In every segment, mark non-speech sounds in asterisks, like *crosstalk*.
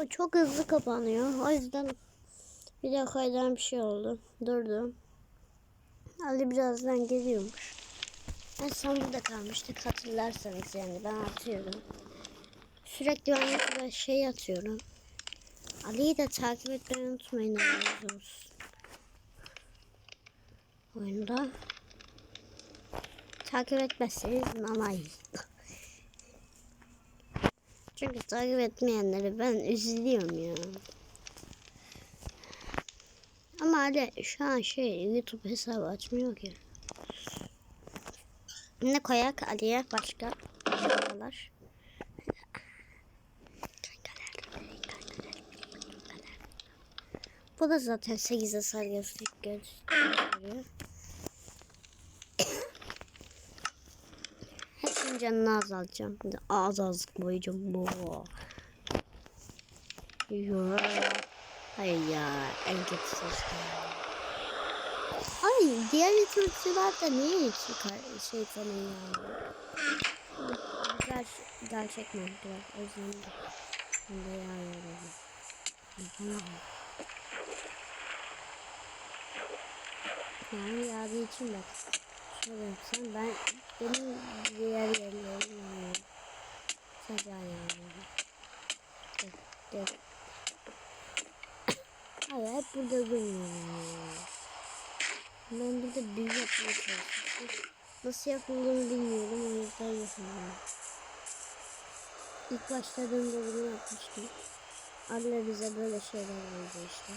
O çok hızlı kapanıyor. O yüzden bir de kaydan bir şey oldu. Durdu. Ali birazdan geliyormuş. En son burada kalmıştık hatırlarsanız yani ben atıyorum. Sürekli ben şey atıyorum. Ali'yi de takip etmeyi unutmayın. Oyunda takip etmezseniz yiyin. Çünkü takip etmeyenleri ben üzülüyorum ya. Ama Ali şu an şey YouTube hesabı açmıyor ki. Ne koyak Ali'ye başka kankalar. Bu da zaten 8'e sarıyor gösteriyor. Hepsinin canını azaltacağım. Bir de ağız azlık boyayacağım. Bu. Yo. Hayır ya. En kötü ses. Ay diğer YouTube'cular da niye hiç kar- şey tanıyor ya? Ger gerçek Minecraft. O yüzden de. De ya ya Yani yardım için bak. Yapsam ben benim diğer yerlerim yanıyorum. Sadece ayağım. Dur. Hayır hep burada durmuyorum. Ben burada büyü yapmaya çalışıyorum. Nasıl yapıldığını bilmiyorum o yüzden yapamıyorum. İlk başladığımda bunu yapmıştım. Allah bize böyle şeyler oldu işte.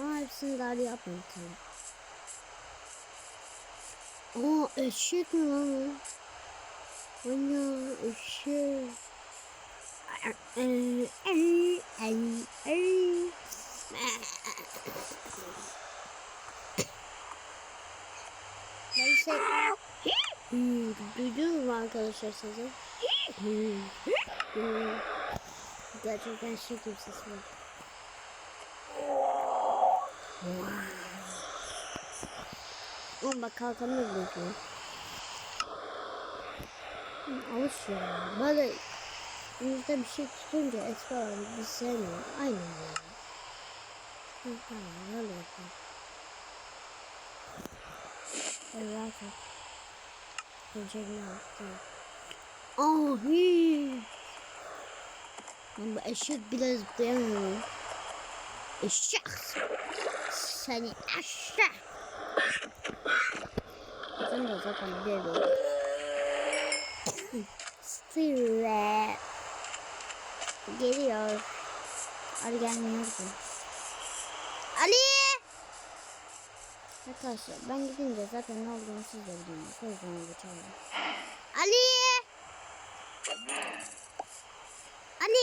Ama hepsini daha yapmadım tabii. Aa eşek mi lan o? Ana eşek. Ay, ay, ay, ay. Şey... Hmm, Duydunuz mu arkadaşlar sizi? Hmm. Hmm. Gerçekten şey ses var. Oğlum bak kalkanı buluyor. Alış ya. Böyle elimizde bir şey tutunca olan bir sevmiyor. Aynen yani. Tamam öyle yapalım. Evet. Ne yaptı? Ahi. Ben bu eşek bile zıplayamıyorum. Eşek. Seni eşek. Sen de zaten biliyorum. Steve. Geliyor. Ali gelmiyor ki. Ali! Arkadaşlar ben gidince zaten ne olduğunu siz de biliyorsunuz. Ali! Ali!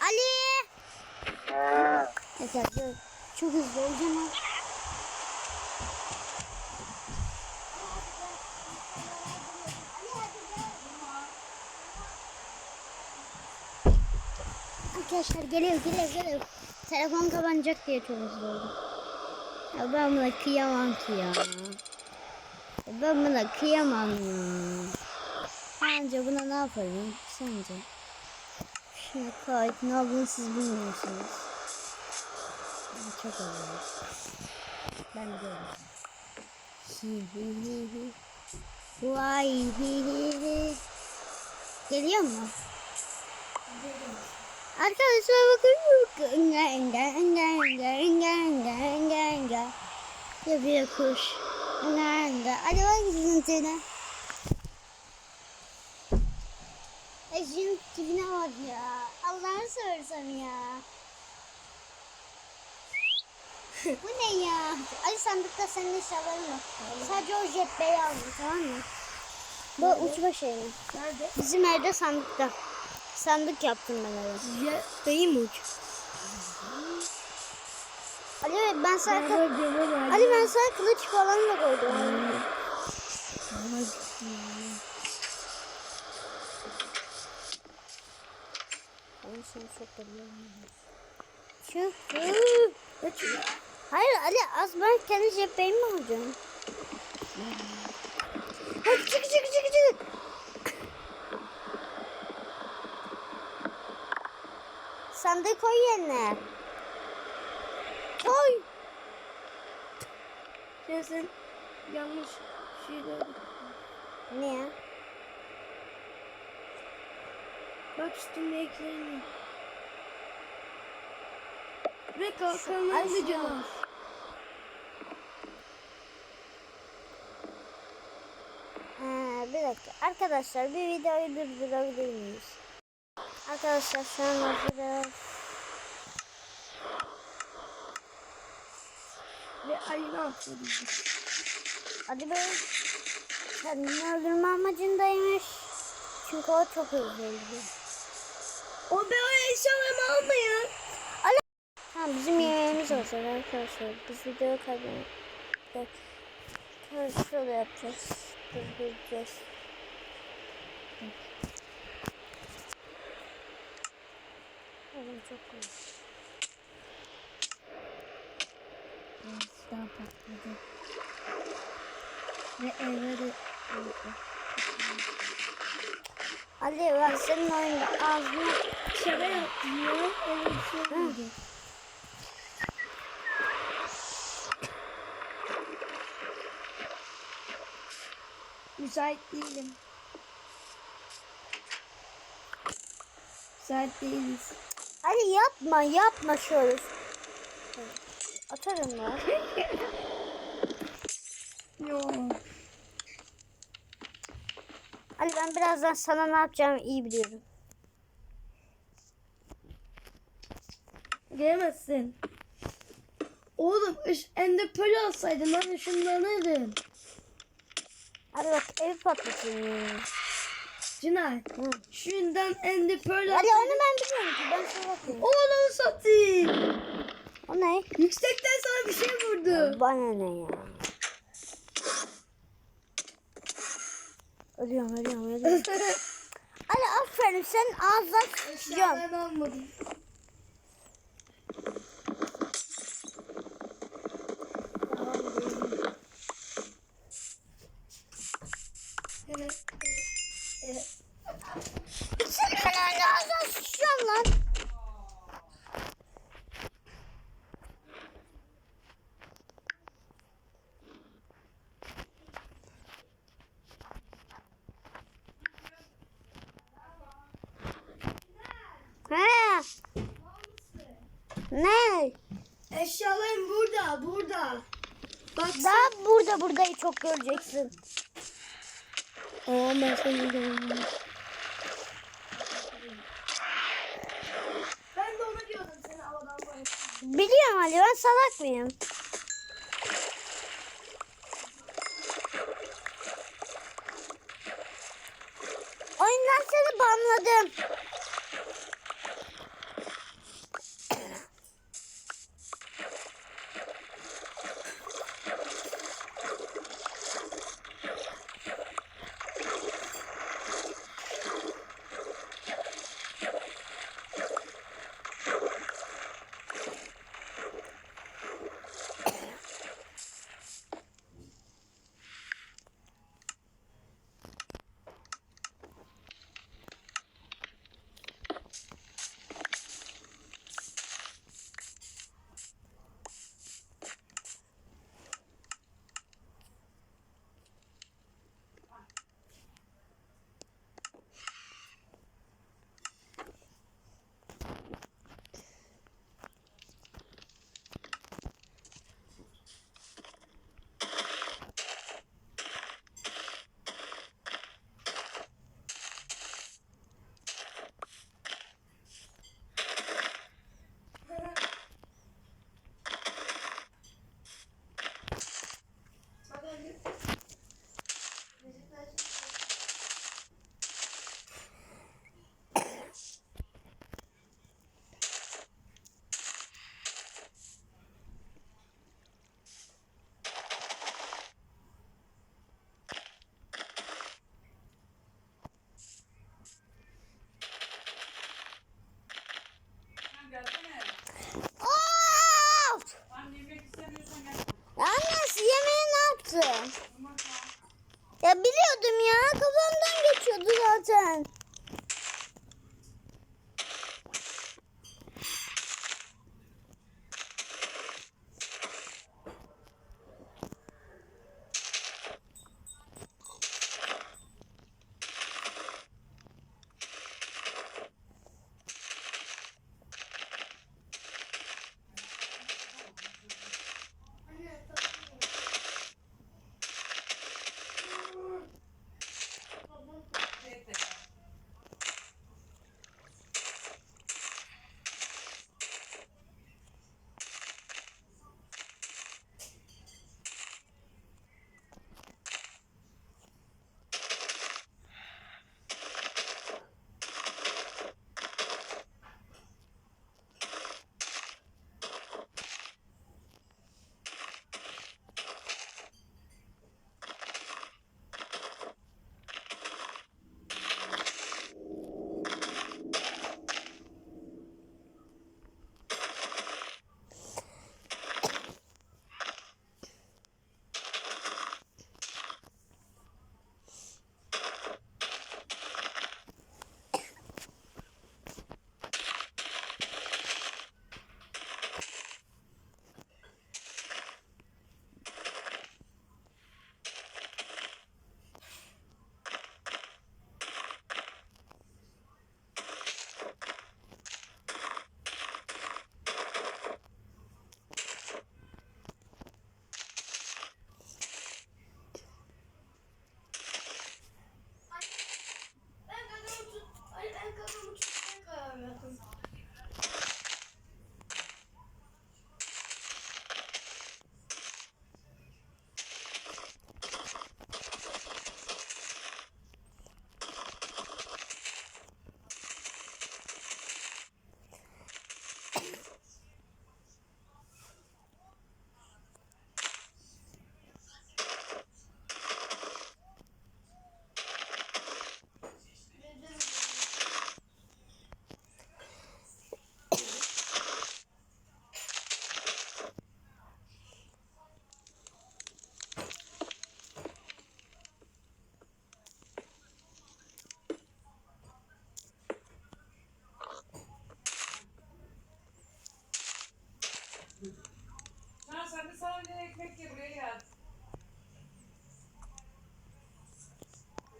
Ali! Arkadaşlar çok hızlı olacağım ama. Arkadaşlar geliyor geliyor geliyor. Telefon kapanacak diye çok hızlı oldum. Ya ben buna kıyamam ki ya. Ya Ben buna kıyamam ya. Sence buna ne yaparım? Sence? Şuna koy. Ne olduğunu siz bilmiyorsunuz. Çok oluyor. Ben biliyorum. Hi hi hi hi. Vay hi hi hi. Geliyor mu? Arkadaşlar bakın. Enga enga enga enga enga enga enga enga. Yapıyor kuş. Enga enga. Hadi bak tane. Eşin tipine bak ya. Allah'ını seversen ya. Bu ne ya? Ali sandıkta senin eşyaların yok. Sadece o cepbeyi aldım tamam mı? Bu uçma şeyi. Nerede? Bizim evde sandıkta. Sandık yaptım ben eve. Ya, değil mi uç? Ali ben sana Nerede gemi var? Ali ben sana kılıç falan da koydum. Ben seni çok biliyorum. Şu. Hayır Ali az ben kendi cepheğimi alacağım. Hadi çık çık çık çık. Sandığı koy yerine. Koy. Kesin yanlış şey dedi. Ne ya? Bak üstümde ekleniyor. Ve kalkanlar mı canım? Bir dakika. Arkadaşlar bir videoyu durdurabilir miyiz? Arkadaşlar şu an hazırız. Ve ayını atladı. Hadi be. Kendini öldürme amacındaymış. Çünkü o çok hızlıydı. O be o eşyalarımı almayın. Tamam bizim yemeğimiz olacak arkadaşlar. Biz videoyu kaybettik. Şöyle yapacağız. Durduracağız. Oğlum çok koyuyor. Daha patladı. Ve evre de Ali ben senin oyunda ağzını şaka. Öyle bir şey olmadı. Müsait değilim. Müsait değiliz. Ali yapma yapma şöyle. Atarım ben. *laughs* Yo. Ali ben birazdan sana ne yapacağımı iyi biliyorum. Gelemezsin. Oğlum iş ende pöl alsaydın lan ışınlanırdın. Hadi bak evi patlatayım. Cinay. Hı. Şundan pöl Ali alsaydın. onu ben biliyorum ki ben sana bakayım. Oğlum satayım. O ne? Yüksekten sana bir şey vurdu. Bana ne ya? Ölüyorum ölüyorum ölüyorum. *laughs* Ali aferin sen ağzından sıçacağım. Ben almadım. Evet. Evet. Senin ben öyle ağzından sıçacağım lan. He. Ne? Eşyalarım burada, burada. Bak Daha burada buradayı çok göreceksin. Aa ben seni görüyorum. Ben de onu diyordum seni havadan. Biliyorum Ali ben salak mıyım?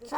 走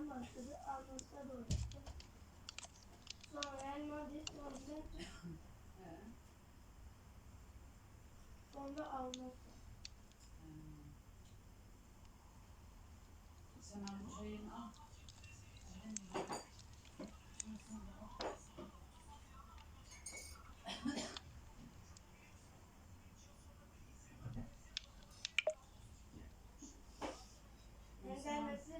Almanya'dan başladı. Almanca doğru. Sonra Real Madrid, *laughs* sonra Juventus.